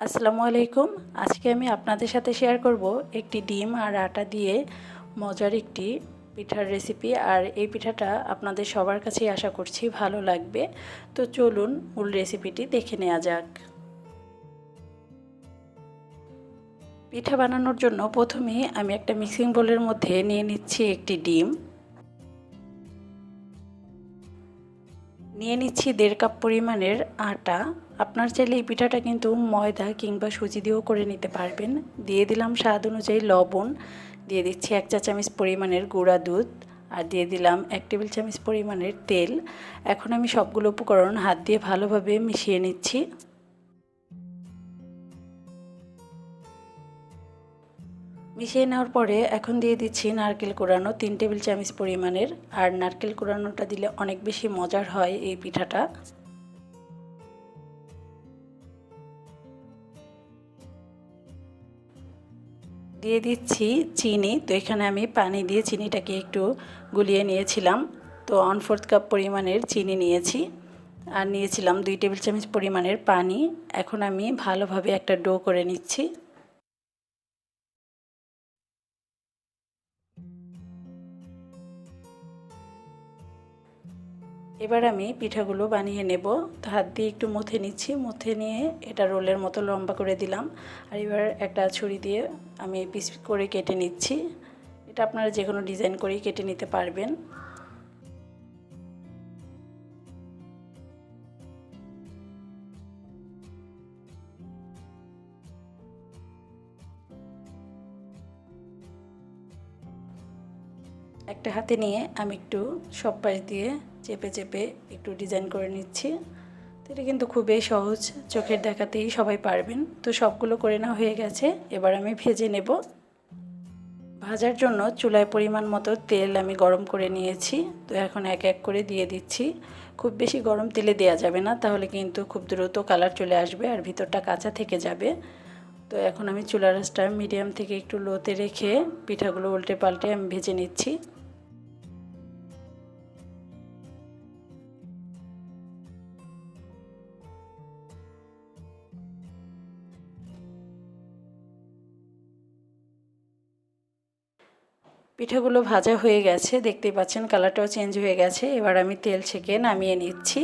আসসালামু আলাইকুম। আজকে আমি আপনাদের সাথে শেয়ার করব একটি ডিম আর আটা দিয়ে মজার একটি পিঠার রেসিপি আর এই পিঠাটা আপনাদের সবার কাছেই আশা করছি ভালো লাগবে। তো চলুন মূল রেসিপিটি দেখে নেওয়া যাক। পিঠা বানানোর জন্য প্রথমে আমি একটা মিক্সিং বোলের মধ্যে নিয়ে নিচ্ছি একটি ডিম। নিয়ে নিচ্ছি দেড় কাপ পরিমাণের আটা। আপনার চাইলে এই পিঠাটা কিন্তু ময়দা কিংবা সুজি দিয়েও করে নিতে পারবেন। দিয়ে দিলাম স্বাদ অনুযায়ী লবণ। দিয়ে দিচ্ছি এক চা চামচ পরিমাণের গুঁড়া দুধ আর দিয়ে দিলাম এক টেবিল চামচ পরিমাণের তেল। এখন আমি সবগুলো উপকরণ হাত দিয়ে ভালোভাবে মিশিয়ে নিচ্ছি। মিশিয়ে নেওয়ার পরে এখন দিয়ে দিচ্ছি নারকেল কোরানো তিন টেবিল চামচ পরিমাণের। আর নারকেল কোরানোটা দিলে অনেক বেশি মজার হয় এই পিঠাটা। দিয়ে দিচ্ছি চিনি। তো এখানে আমি পানি দিয়ে চিনিটাকে একটু গুলিয়ে নিয়েছিলাম। তো ওয়ান ফোর্থ কাপ পরিমাণের চিনি নিয়েছি। আর নিয়েছিলাম দুই টেবিল চামচ পরিমাণের পানি। এখন আমি ভালোভাবে একটা ডো করে নিচ্ছি। এবার আমি পিঠাগুলো বানিয়ে নেব। হাত দিয়ে একটু মুথে নিচ্ছি, মুথে নিয়ে এটা রোলের মতো লম্বা করে দিলাম। আর এবার একটা ছুরি দিয়ে আমি পিস করে কেটে নিচ্ছি। এটা আপনারা যে কোনো ডিজাইন করেই কেটে নিতে পারবেন। একটা হাতে নিয়ে আমি একটু সব পাশ দিয়ে চেপে চেপে একটু ডিজাইন করে নিচ্ছি। তো এটা কিন্তু খুবই সহজ, চোখের দেখাতেই সবাই পারবেন। তো সবগুলো করে না হয়ে গেছে, এবার আমি ভেজে নেব। ভাজার জন্য চুলায় পরিমাণ মতো তেল আমি গরম করে নিয়েছি। তো এখন এক এক করে দিয়ে দিচ্ছি। খুব বেশি গরম তেলে দেওয়া যাবে না, তাহলে কিন্তু খুব দ্রুত কালার চলে আসবে আর ভিতরটা কাঁচা থেকে যাবে। তো এখন আমি চুলার রাসটা মিডিয়াম থেকে একটু লোতে রেখে পিঠাগুলো উল্টে পাল্টে আমি ভেজে নিচ্ছি। পিঠাগুলো ভাজা হয়ে গেছে, দেখতেই পাচ্ছেন কালারটাও চেঞ্জ হয়ে গেছে। এবার আমি তেল ছেঁকে নামিয়ে নিচ্ছি।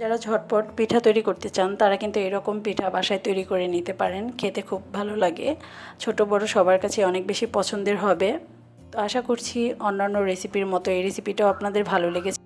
যারা ঝটপট পিঠা তৈরি করতে চান, তারা কিন্তু এরকম পিঠা বাসায় তৈরি করে নিতে পারেন। খেতে খুব ভালো লাগে। ছোট বড় সবার কাছে অনেক বেশি পছন্দের হবে। তো আশা করছি অন্যান্য রেসিপির মতো এই রেসিপিটাও আপনাদের ভালো লেগেছে।